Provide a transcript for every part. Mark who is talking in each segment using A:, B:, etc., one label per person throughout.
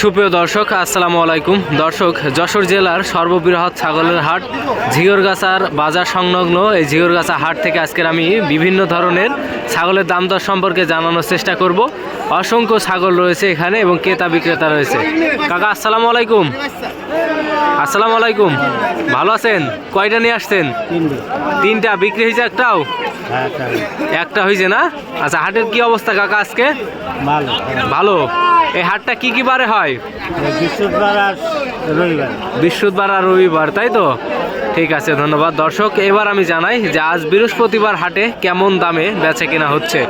A: সুপ্রিয় দর্শক আসসালামু আলাইকুম। দর্শক যশোর জেলার সর্ববৃহৎ ছাগলের হাট ঝিগরগাছার বাজার সংলগ্ন। এই ঝিগরগাছা হাট থেকে আজকের আমি বিভিন্ন ধরনের ছাগলের দাম দর সম্পর্কে জানানোর চেষ্টা করব। অসংখ্য ছাগল রয়েছে এখানে এবং ক্রেতা বিক্রেতা রয়েছে। কাকা আসসালামু আলাইকুম। আসসালামু আলাইকুম। ভালো আছেন? কয়টা নিয়ে আসছেন? তিনটা। বিক্রি হয়েছে একটাও? একটা হয়েছে না? আচ্ছা হাটের কি অবস্থা কাকা আজকে?
B: ভালো।
A: ভালো। এই হাটটা কি কি বারে হয়?
B: বৃহস্পতিবার আর রবিবার।
A: বৃহস্পতিবার আর রবিবার তাই তো? ঠিক আছে ধন্যবাদ। দর্শক এবার আমি জানাই যে আজ বৃহস্পতিবার হাটে কেমন দামে বেচে কেনা হচ্ছে।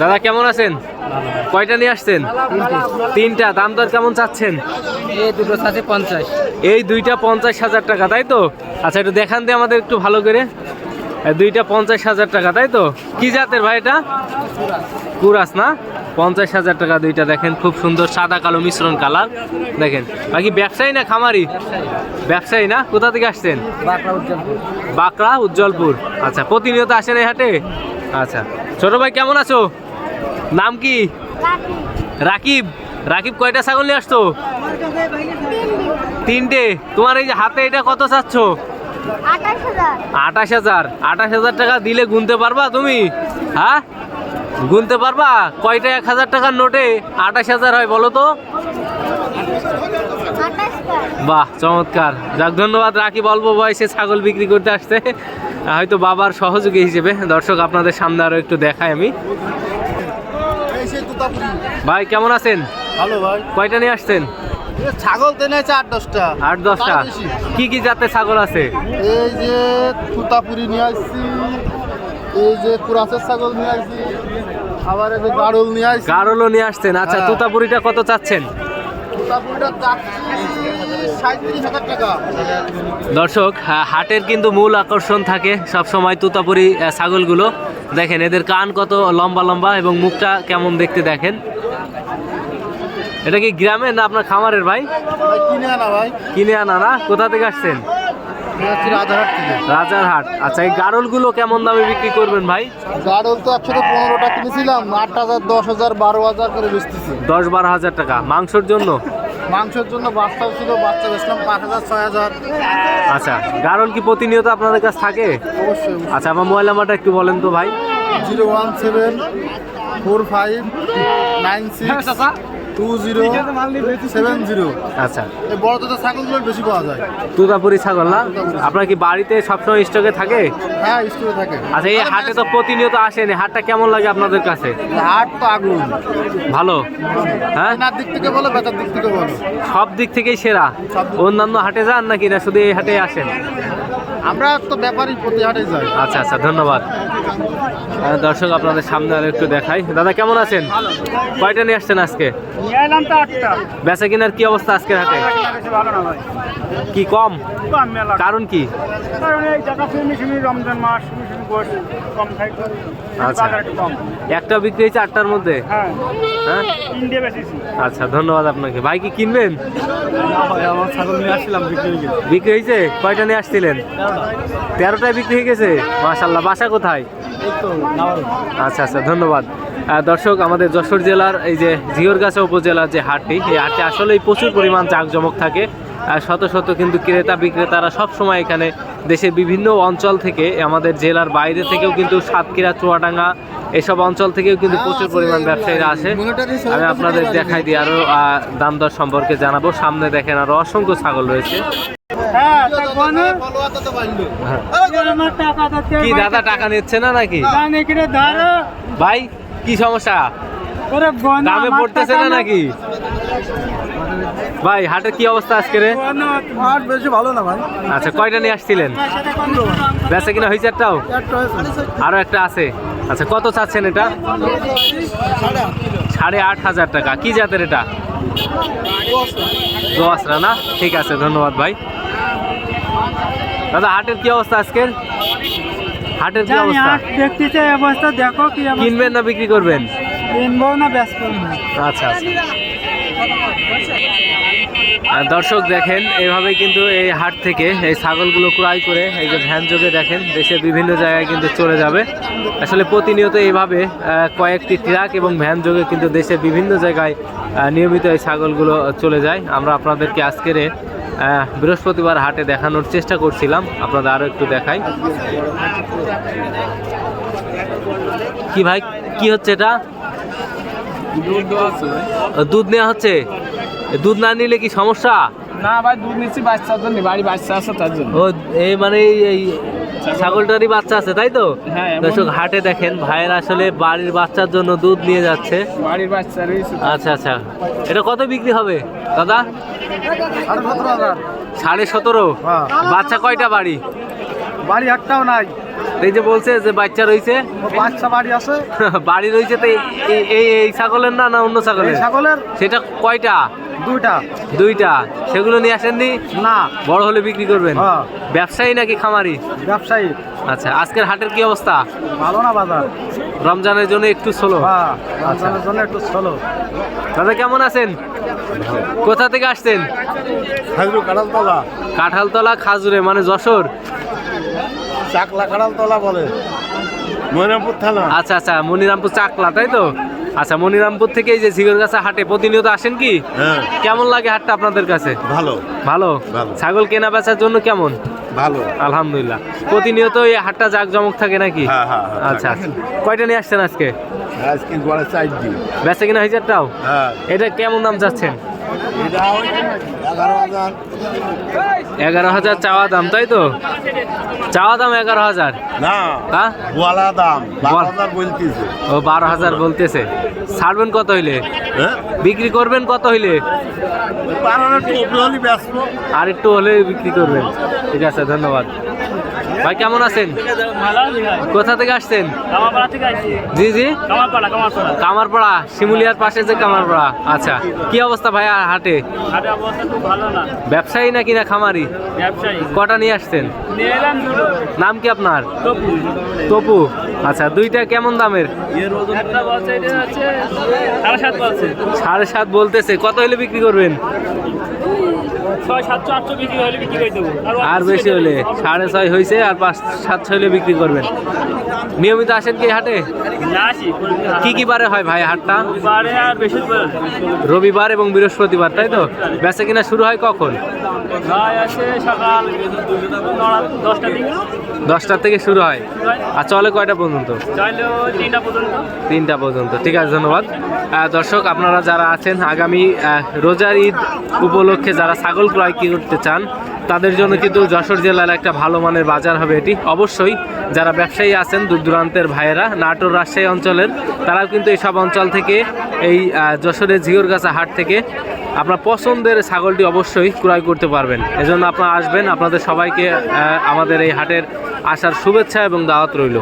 A: দাদা কেমন আছেন? কয়টা নিয়ে আসছেন? তিনটা। দাম দর কেমন চাচ্ছেন?
B: এই দুটো সাথে পঞ্চাশ।
A: এই দুইটা পঞ্চাশ হাজার টাকা তাই তো? আচ্ছা একটু দেখান দিয়ে আমাদের একটু ভালো করে। দুইটা পঞ্চাশ হাজার টাকা তাই তো? কি জাতের ভাই এটা? কুরাস না? পঞ্চাশ হাজার টাকা দুইটা দেখেন খুব সুন্দর সাদা কালো মিশ্রণ কালার। দেখেন বাকি ব্যবসায়ী না খামারি? ব্যবসায়ী না? কোথা থেকে আসছেন?
B: বাঁকড়া উজ্জ্বলপুর।
A: আচ্ছা প্রতিনিয়ত আসেন এই হাটে? আচ্ছা ছোট ভাই কেমন আছো? নাম কি? রাকিব। রাকিব? কয়টা ছাগল নিয়ে আসছো? তিনটে। তোমার এই যে হাতে এটা কত চাচ্ছ?
C: আঠাশ হাজার।
A: আঠাশ হাজার টাকা দিলে গুনতে পারবা তুমি? হ্যাঁ? গুনতে পারবা? কয়টা? এক হাজার টাকার নোটে আঠাশ হাজার হয় বলো তো। বাহ চমৎকার। যাক ধন্যবাদ রাখি অল্প বয়সে ছাগল বিক্রি করতে আসতে হয়তো বাবার সহযোগী হিসেবে। দর্শক আপনাদের সামনে আরও একটু দেখাই আমি। ভাই কেমন আছেন?
B: ভালো ভাই।
A: কয়টা নিয়ে আসছেন?
B: ছাগল তো এনেছে আট দশটা।
A: আট দশটা। কি কি জাতের ছাগল আছে?
B: এই যে তুতাপুরি নিয়ে আসছি। এই যে কুরাসের ছাগল নিয়ে আসছি। আবার এই গাড়ল নিয়ে আসছি।
A: গারলও নিয়ে আসছেন? আচ্ছা
B: হ্যাঁ।
A: তুতাপুরিটা কত চাচ্ছেন? দর্শক হাটের কিন্তু মূল আকর্ষণ থাকে সব সময় তুতাপুরি ছাগলগুলো। দেখেন এদের কান কত লম্বা লম্বা এবং মুখটা কেমন দেখতে দেখেন। এটা কি গ্রামের না আপনার খামারের ভাই
B: কিনে আনা ভাই।
A: কিনে আনা না? কোথা থেকে আসছেন?
B: রাজারহাট
A: আচ্ছা এই গারলগুলো কেমন দামে বিক্রি করবেন ভাই?
B: গাড়ল তো একসাথে পনেরোটা কিনেছিলাম আট হাজার দশ হাজার বারো হাজার করে বেচতেছি।
A: দশ বারো হাজার টাকা। মাংসর জন্য?
B: মাংসের জন্য বাচ্চাও ছিল বাচ্চা বেচলাম পাঁচ হাজার ছয় হাজার।
A: আচ্ছা গারল কি প্রতিনিয়ত আপনাদের কাছে থাকে?
B: অবশ্যই
A: আচ্ছা আমার মোবাইল নাম্বারটা একটু বলেন তো ভাই।
B: Zero one seven four five nine six two zero seven zero.
A: আচ্ছা।
B: এই বড় তো ছাগলগুলো বেশি পাওয়া যায়।
A: তুতাপুরি ছাগল না? আপনার কি বাড়িতে সবসময় স্টকে থাকে?
B: হ্যাঁ থাকে।
A: আচ্ছা এই হাটে তো প্রতিনিয়ত আসেন হাটটা কেমন লাগে আপনাদের কাছে?
B: হাট তো আগুন।
A: ভালো? হ্যাঁ?
B: কেনার দিক থেকে বলো বেচার দিক থেকে বলো।
A: সব দিক থেকেই সেরা। অন্যান্য হাটে যান নাকি না শুধু এই হাটে আসেন?
B: আমরা তো ব্যাপারই প্রতি হাটে যাই।
A: আচ্ছা আচ্ছা ধন্যবাদ। দর্শক আপনাদের সামনে আর একটু দেখাই। দাদা কেমন আছেন? কয়টা নিয়ে আসছেন আজকে? বেচা কেনার কি অবস্থা আজকের
D: ভাই।
A: কি কম? কারণ কি? আচ্ছা।
D: একটু
A: বিক্রি হয়েছে আটটার মধ্যে?
D: হ্যাঁ।
A: হ্যাঁ? আচ্ছা ধন্যবাদ আপনাকে। ভাই কি কিনবেন?
B: বিক্রি হয়ে
A: হয়েছে? কয়টা নিয়ে আসছিলেন? তেরোটায় বিক্রি হয়ে গেছে? মাশাল্লাহ বাসা কোথায়? আচ্ছা আচ্ছা ধন্যবাদ। দর্শক, আমাদের যশোর জেলার এই যে জিওরগাছা উপজেলার যে হাটটি, এই হাটটি আসলেই প্রচুর পরিমাণ জাঁকজমক থাকে। শত শত কিন্তু ক্রেতা বিক্রেতারা সব সময় এখানে দেশের বিভিন্ন অঞ্চল থেকে, আমাদের জেলার বাইরে থেকেও কিন্তু সাতক্ষীরা, চুয়াডাঙ্গা এসব অঞ্চল থেকেও কিন্তু প্রচুর পরিমাণ ব্যবসায়ীরা আসে। আমি আপনাদের দেখাই দিই আরও দাম দর সম্পর্কে জানাব। সামনে দেখেন আরও অসংখ্য ছাগল রয়েছে।
D: হ্যাঁ
A: হ্যাঁ। কি দাদা টাকা নিচ্ছে না নাকি? ভাই কি সমস্যা? দামে পড়তেছে না নাকি? ভাই হাটের কি অবস্থা আজকে রে?
B: হাট বেশি ভালো না ভাই।
A: আচ্ছা কয়টা নিয়ে আসছিলেন? বেচা কিনা হয়েছে একটাও?
B: একটা
A: আরও একটা আছে। আচ্ছা কত চাচ্ছেন এটা? সাড়ে আট। হাজার টাকা। কি জাতের এটা? দোয়াশরা না? ঠিক আছে ধন্যবাদ ভাই। দাদা হাটের কি অবস্থা আজকের? হাটের কি অবস্থা?
D: দেখতেছে অবস্থা দেখো কি
A: কিনবেন না বিক্রি করবেন?
D: কিনবো না ব্যস্ত
A: আচ্ছা আচ্ছা। দর্শক দেখেন এইভাবে কিন্তু এই হাট থেকে এই ছাগলগুলো ক্রয় করে এই যে ভ্যান যোগে দেখেন দেশের বিভিন্ন জায়গায় কিন্তু চলে যাবে। আসলে প্রতিনিয়ত এইভাবে কয়েকটি ট্রাক এবং ভ্যান যোগে কিন্তু দেশের বিভিন্ন জায়গায় নিয়মিত এই ছাগলগুলো চলে যায়। আমরা আপনাদেরকে আজকের বৃহস্পতিবার হাটে দেখানোর চেষ্টা করছিলাম। আপনাদের আরও একটু দেখাই। কি ভাই কি হচ্ছে এটা? দুধ নেওয়া হচ্ছে? দুধ না নিলে কি সমস্যা?
D: না ভাই দুধ নিচ্ছি বাচ্চার জন্য বাড়ি বাচ্চা আছে তার জন্য
A: ও এই মানে এই- এই ছাগলটারই বাচ্চা আছে তাই তো?
D: হ্যাঁ,
A: দর্শক হাটে দেখেন ভাইয়ের আসলে বাড়ির বাচ্চার জন্য দুধ নিয়ে যাচ্ছে।
D: বাড়ির বাচ্চা
A: আচ্ছা আচ্ছা। এটা কত বিক্রি হবে দাদা?
B: সাড়ে সতেরো। হ্যাঁ।
A: বাচ্চা কয়টা বাড়ি?
B: বাড়ি একটাও নাই।
A: এই যে বলছে যে বাচ্চা রয়েছে।
B: বাচ্চা বাড়ি আছে।
A: বাড়ি রয়েছে তো এই এই ছাগলের না না অন্য ছাগলের?
B: ছাগলের।
A: সেটা কয়টা?
B: দুইটা।
A: দুইটা। সেগুলো নিয়ে আসেননি?
B: না।
A: বড় হলে বিক্রি করবেন?
B: হ্যাঁ।
A: ব্যবসায়ী নাকি খামারি?
B: ব্যবসায়ী।
A: আচ্ছা আজকের হাটের কি অবস্থা?
B: ভালো না বাজার?
A: রমজানের জন্য একটু স্লো
B: হ্যাঁ রমজানের জন্য একটু চলো
A: দাদা কেমন আছেন? কোথা থেকে আসছেন?
B: হাজরু কাঁড়ালতলা
A: কাঁঠালতলা খাজুরে মানে যশোর?
B: চাকলা কাঁড়ালতলা বলে। ময়নাপুর থানা।
A: আচ্ছা আচ্ছা মনিরামপুর চাকলা তাই তো? আচ্ছা মনিরামপুর থেকে এই যে ঝিগরগাছা হাটে প্রতিনিয়ত আসেন কি?
B: হ্যাঁ।
A: কেমন লাগে হাটটা আপনাদের কাছে?
B: ভালো।
A: ভালো। ছাগল কেনা বেচার জন্য কেমন?
B: ভালো।
A: আলহামদুলিল্লাহ। প্রতিনিয়ত এই হাটটা জাঁকজমক থাকে নাকি?
B: হ্যাঁ, হ্যাঁ,
A: আচ্ছা আচ্ছা। কয়টা নিয়ে আসছেন আজকে?
B: আজকে
A: বেচা কিনা হাজারটাও
B: হ্যাঁ।
A: এটা কেমন দাম চাচ্ছেন?
B: এগারো হাজার।
A: চাওয়া দাম তাই তো? চাওয়া দাম এগারো হাজার।
B: না
A: হ্যাঁ?
B: বলা দাম বারো হাজার বলতেছে।
A: ও বারো হাজার বলতেছে। ছাড়বেন কত হইলে?
B: হ্যাঁ
A: বিক্রি করবেন কত হইলে? আর একটু হলে বিক্রি করবেন। ঠিক আছে ধন্যবাদ। ভাই কেমন আছেন? কোথা থেকে আসছেন? জি জি।
D: কামারপাড়া
A: শিমুলিয়ার পাশে যে কামারপাড়া। আচ্ছা কি অবস্থা ভাই হাটে? ব্যবসায়ী নাকি না খামারি?
D: ব্যবসায়ী।
A: কটা নিয়ে আসছেন? নাম কি আপনার?
D: টপু
A: তপু। আচ্ছা দুইটা কেমন দামের?
D: সাড়ে সাত
A: বলতেছে কত হলে বিক্রি করবেন?
D: সাতশো
A: আর বেশি হলে সাড়ে ছয় হয়েছে আর পাঁচ সাত ছয় হলে বিক্রি করবেন। নিয়মিত আসেন কি হাটে? কি কি বারে হয় ভাই হাটটা? রবিবার এবং বৃহস্পতিবার তাই তো? বেচা কিনা শুরু হয় কখন?
D: দশটার
A: থেকে শুরু হয়। আর চলে কয়টা পর্যন্ত?
D: তিনটা পর্যন্ত।
A: ঠিক আছে ধন্যবাদ। দর্শক আপনারা যারা আছেন আগামী রোজার ঈদ উপলক্ষে যারা ছাগল ক্রয় কি করতে চান তাদের জন্য কিন্তু যশোর জেলার একটা ভালো মানের বাজার হবে এটি। অবশ্যই যারা ব্যবসায়ী আছেন দূর দূরান্তের ভাইয়েরা, নাটোর রাজশাহী অঞ্চলের, তারাও কিন্তু এইসব অঞ্চল থেকে এই যশোরের ঝিওরগাছা হাট থেকে আপনার পছন্দের ছাগলটি অবশ্যই ক্রয় করতে পারবেন। এজন্য আপনারা আসবেন, আপনাদের সবাইকে আমাদের এই হাটের আসার শুভেচ্ছা এবং দাওয়াত রইল।